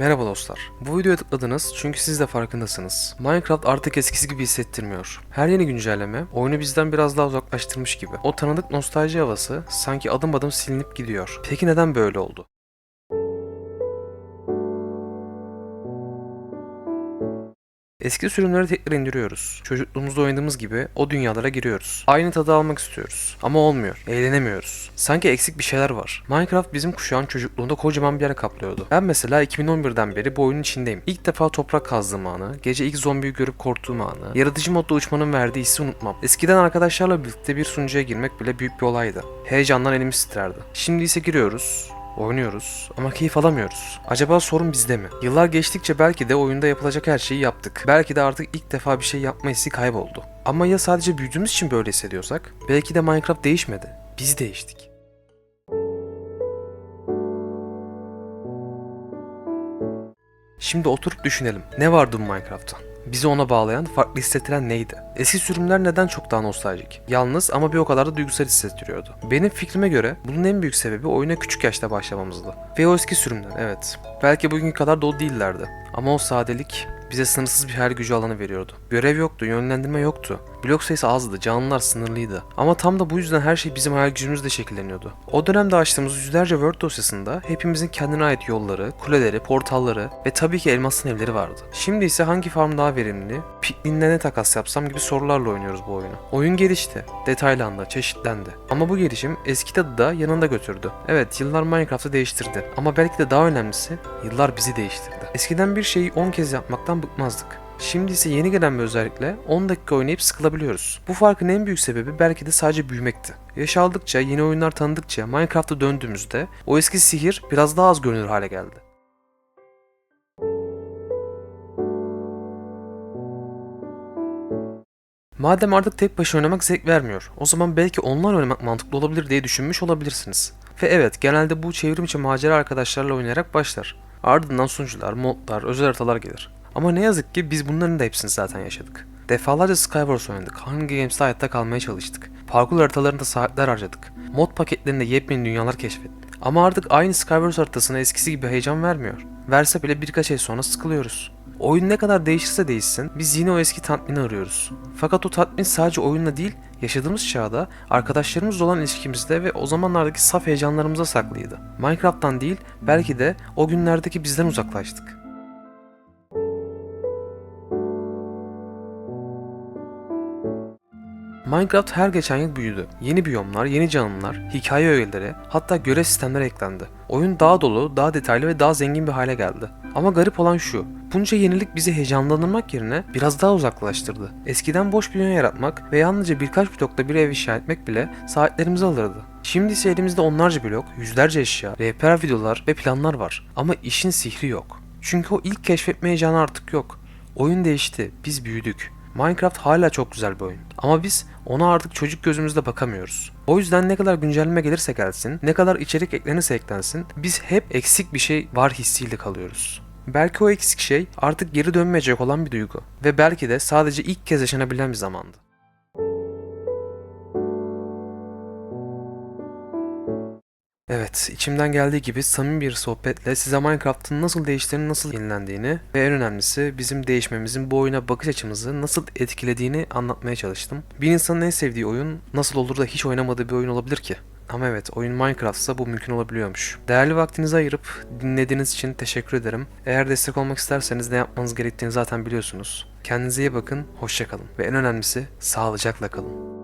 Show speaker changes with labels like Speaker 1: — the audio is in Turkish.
Speaker 1: Merhaba dostlar. Bu videoya tıkladınız çünkü siz de farkındasınız. Minecraft artık eskisi gibi hissettirmiyor. Her yeni güncelleme oyunu bizden biraz daha uzaklaştırmış gibi. O tanıdık nostalji havası sanki adım adım silinip gidiyor. Peki neden böyle oldu? Eski sürümleri tekrar indiriyoruz. Çocukluğumuzda oynadığımız gibi o dünyalara giriyoruz. Aynı tadı almak istiyoruz. Ama olmuyor. Eğlenemiyoruz. Sanki eksik bir şeyler var. Minecraft bizim kuşağın çocukluğunda kocaman bir yer kaplıyordu. Ben mesela 2011'den beri bu oyunun içindeyim. İlk defa toprak kazdığım anı, gece ilk zombiyi görüp korktuğum anı, yaratıcı modda uçmanın verdiği hissi unutmam. Eskiden arkadaşlarla birlikte bir sunucuya girmek bile büyük bir olaydı. Heyecandan elimiz titrerdi. Şimdi ise giriyoruz, Oynuyoruz ama keyif alamıyoruz. Acaba sorun bizde mi? Yıllar geçtikçe belki de oyunda yapılacak her şeyi yaptık. Belki de artık ilk defa bir şey yapma hissi kayboldu. Ama ya sadece büyüdüğümüz için böyle hissediyorsak? Belki de Minecraft değişmedi. Biz değiştik. Şimdi oturup düşünelim. Ne vardı bu Minecraft'ta? Bizi ona bağlayan, farklı hissettiren neydi? Eski sürümler neden çok daha nostaljik? Yalnız ama bir o kadar da duygusal hissettiriyordu. Benim fikrime göre bunun en büyük sebebi oyuna küçük yaşta başlamamızdı. Ve o eski sürümler evet. Belki bugünkü kadar dolu değillerdi. Ama o sadelik bize sınırsız bir hayal gücü alanı veriyordu. Görev yoktu, yönlendirme yoktu. Blok sayısı azdı, canlılar sınırlıydı. Ama tam da bu yüzden her şey bizim hayal gücümüzle şekilleniyordu. O dönemde açtığımız yüzlerce Word dosyasında hepimizin kendine ait yolları, kuleleri, portalları ve tabii ki elmasın evleri vardı. Şimdi ise hangi farm daha verimli, pikniğinde ne takas yapsam gibi sorularla oynuyoruz bu oyunu. Oyun gelişti, detaylandı, çeşitlendi. Ama bu gelişim eski tadı da yanında götürdü. Evet, yıllar Minecraft'ı değiştirdi. Ama belki de daha önemlisi, yıllar bizi değiştirdi. Eskiden bir şeyi 10 kez yapmaktan bıkmazdık. Şimdi ise yeni gelen bir özellikle 10 dakika oynayıp sıkılabiliyoruz. Bu farkın en büyük sebebi belki de sadece büyümekti. Yaş aldıkça, yeni oyunlar tanıdıkça Minecraft'a döndüğümüzde o eski sihir biraz daha az görünür hale geldi. Madem artık tek başına oynamak zevk vermiyor, o zaman belki online oynamak mantıklı olabilir diye düşünmüş olabilirsiniz. Ve evet, genelde bu çevrim içi macera arkadaşlarla oynayarak başlar. Ardından sunucular, modlar, özel haritalar gelir. Ama ne yazık ki biz bunların da hepsini zaten yaşadık. Defalarca Skywars oynadık, Hunger Games'te hayatta kalmaya çalıştık. Parkur haritalarında saatler harcadık. Mod paketlerinde yepyeni dünyalar keşfettik. Ama artık aynı Skywars haritasına eskisi gibi heyecan vermiyor. Verse bile birkaç ay sonra sıkılıyoruz. Oyun ne kadar değişirse değişsin biz yine o eski tatmini arıyoruz. Fakat o tatmin sadece oyunla değil, yaşadığımız çağda arkadaşlarımızla olan ilişkimizde ve o zamanlardaki saf heyecanlarımıza saklıydı. Minecraft'tan değil, belki de o günlerdeki bizden uzaklaştık. Minecraft her geçen yıl büyüdü. Yeni biyomlar, yeni canlılar, hikaye öğeleri, hatta görev sistemleri eklendi. Oyun daha dolu, daha detaylı ve daha zengin bir hale geldi. Ama garip olan şu, bunca yenilik bizi heyecanlandırmak yerine biraz daha uzaklaştırdı. Eskiden boş bir dünya yaratmak ve yalnızca birkaç blokta bir ev inşa etmek bile saatlerimizi alırdı. Şimdi ise elimizde onlarca blok, yüzlerce eşya, rehber videolar ve planlar var. Ama işin sihri yok. Çünkü o ilk keşfetme heyecanı artık yok. Oyun değişti, biz büyüdük. Minecraft hala çok güzel bir oyun. Ama biz ona artık çocuk gözümüzle bakamıyoruz. O yüzden ne kadar güncelleme gelirse gelsin, ne kadar içerik eklenirse eklensin, biz hep eksik bir şey var hissiyle kalıyoruz. Belki o eksik şey artık geri dönmeyecek olan bir duygu ve belki de sadece ilk kez yaşanabilen bir zamandı. Evet, içimden geldiği gibi samimi bir sohbetle size Minecraft'ın nasıl değiştiğini, nasıl yenilendiğini ve en önemlisi bizim değişmemizin bu oyuna bakış açımızı nasıl etkilediğini anlatmaya çalıştım. Bir insanın en sevdiği oyun nasıl olur da hiç oynamadığı bir oyun olabilir ki? Ama evet, oyun Minecraft'sa bu mümkün olabiliyormuş. Değerli vaktinizi ayırıp dinlediğiniz için teşekkür ederim. Eğer destek olmak isterseniz ne yapmanız gerektiğini zaten biliyorsunuz. Kendinize iyi bakın, hoşçakalın ve en önemlisi sağlıcakla kalın.